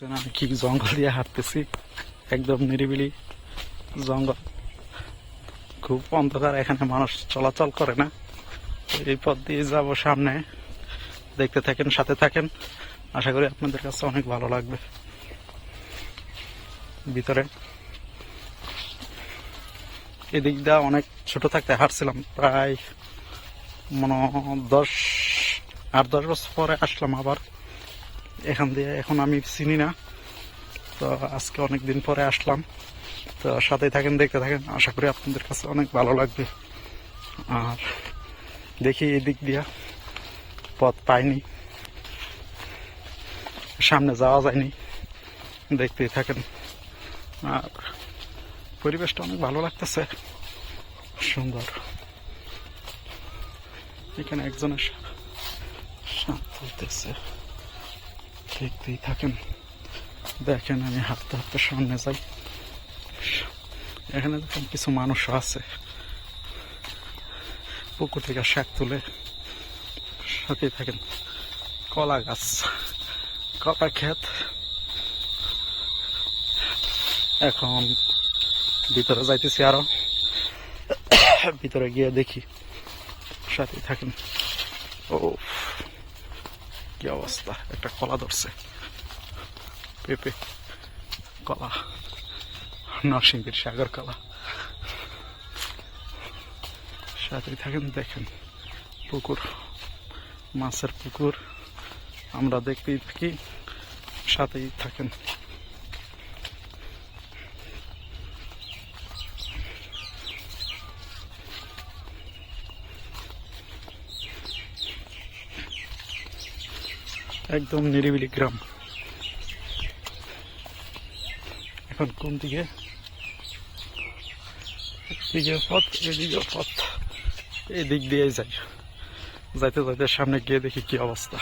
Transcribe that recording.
দেখছেন আমি কি জঙ্গল দিয়ে হাঁটতেছি? একদম নিরিবিলি জঙ্গল। খুব অন্ধকার, এখানে মানুষ চলাচল করে না। এই পথ দিয়ে যাব সামনে। দেখতে থাকেন, সাথে থাকেন। আশা করি আপনাদের কাছে অনেক ভালো লাগবে। ভিতরে। এদিক দিয়ে অনেক ছোট থাকতে হাঁটছিলাম, প্রায় মনে দশ, আট, দশ বছর পরে আসলাম আবার। এখান দিয়ে। এখন আমি চিনি না। তো আজকে অনেক দিন পরে আসলাম। তো সাথে থাকেন, দেখতে থাকেন। আশা করি আপনাদের কাছে অনেক ভালো লাগবে। আর দেখি এদিক দিয়া পথ পাইনি। সামনে যাওয়া যায়নি। দেখতেই থাকেন। আর পরিবেশটা অনেক ভালো লাগতেছে। সুন্দর। এখানে একজনের সাথ দেখতেই থাকেন। দেখেন আমি হাঁটতে হাঁটতে সামনে যাই। এখানে দেখেন কিছু মানুষও আছে। পুকুর থেকে শাক তুলে সাথেই থাকেন। কলা গাছ, কলা ক্ষেত। এখন ভিতরে যাইতেছি আরও। ভিতরে গিয়ে দেখি। সাথেই থাকেন। ও কি অবস্থা? একটা কলা ধরছে। পেঁপে কলা নরসিংহীর সাগর কলা। সাথে থাকেন, দেখেন, পুকুর, মাছের পুকুর। আমরা দেখতেই থাকি, সাথেই থাকেন। একদম নিরিবিলি গ্রাম। এখন কোন দিকে? এদিকে পথ এদিকে পথ। এদিক দিয়ে যাই। যাইতে যাইতে সামনে গিয়ে দেখি কি অবস্থা।